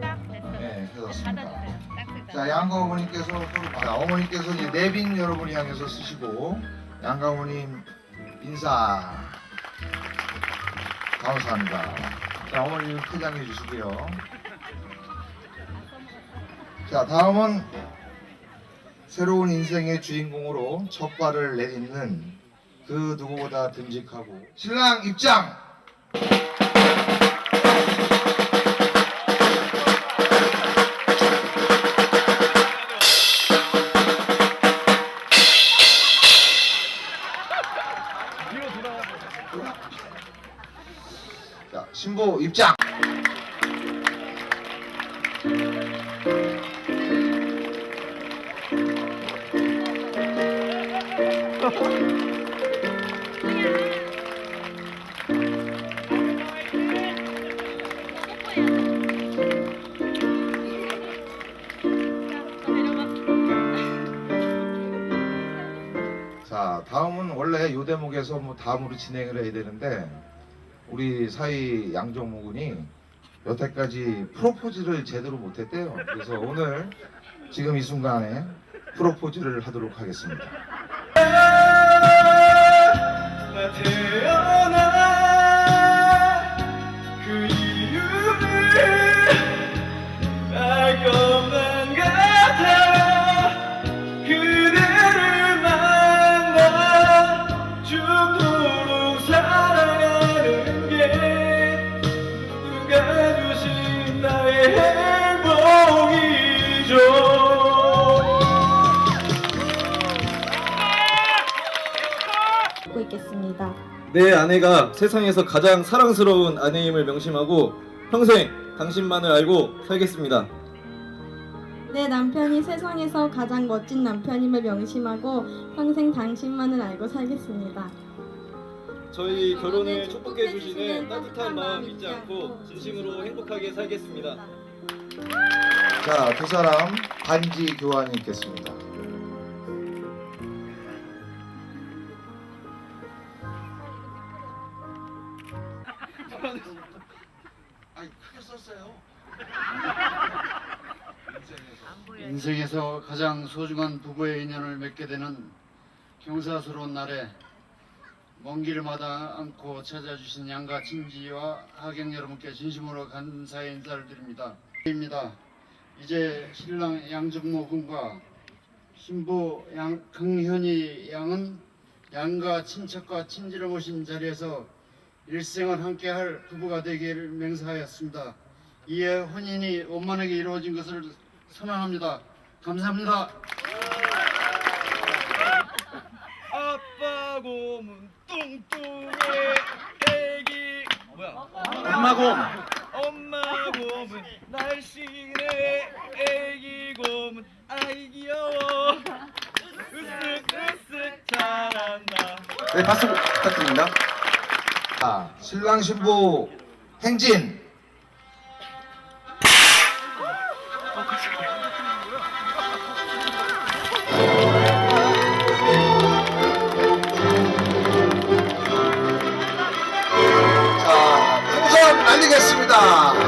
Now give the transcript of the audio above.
딱 됐어요. 네. 딱 됐다. 자, 양가 어머님께서 자, 어머님께서 이제 내빈 여러분이 향해서 쓰시고 양가 어머님 인사 감사합니다. 자, 어머님 포장해 주시고요. 자, 다음은 새로운 인생의 주인공으로 첫 발을 내딛는 그 누구보다 듬직하고 신랑 입장! 자, 신부 입장! 다음은 원래 요 대목에서 뭐 다음으로 진행을 해야 되는데 우리 사이 양정모 군이 여태까지 프로포즈를 제대로 못했대요. 그래서 오늘 지금 이 순간에 프로포즈를 하도록 하겠습니다. 내 아내가 세상에서 가장 사랑스러운 아내임을 명심하고 평생 당신만을 알고 살겠습니다. 내 남편이 세상에서 가장 멋진 남편임을 명심하고 평생 당신만을 알고 살겠습니다. 저희 결혼을 축복해 주시는 따뜻한 마음 잊지 않고 진심으로 행복하게 살겠습니다. 자, 두 사람 반지 교환이 있겠습니다. 아니, 크게 썼어요. 인생에서 가장 소중한 부부의 인연을 맺게 되는 경사스러운 날에 먼 길마다 않고 찾아주신 양가 친지와 하객 여러분께 진심으로 감사의 인사를 드립니다. 입니다. 이제 신랑 양정모 군과 신부 양, 강현희 양은 양가 친척과 친지를 모신 자리에서 일생을 함께할 부부가 되기를 맹세하였습니다. 이에 혼인이 원만하게 이루어진 것을 선언합니다. 감사합니다. 아빠 곰은 뚱뚱해 애기 뭐야? 엄마 곰. 엄마 곰은 날씬해 애기 곰은 아이 귀여워 으쓱 으쓱 잘한다 네, 박수 부탁드립니다. 자, 신랑 신부 행진. 자, 풍선 날리겠습니다.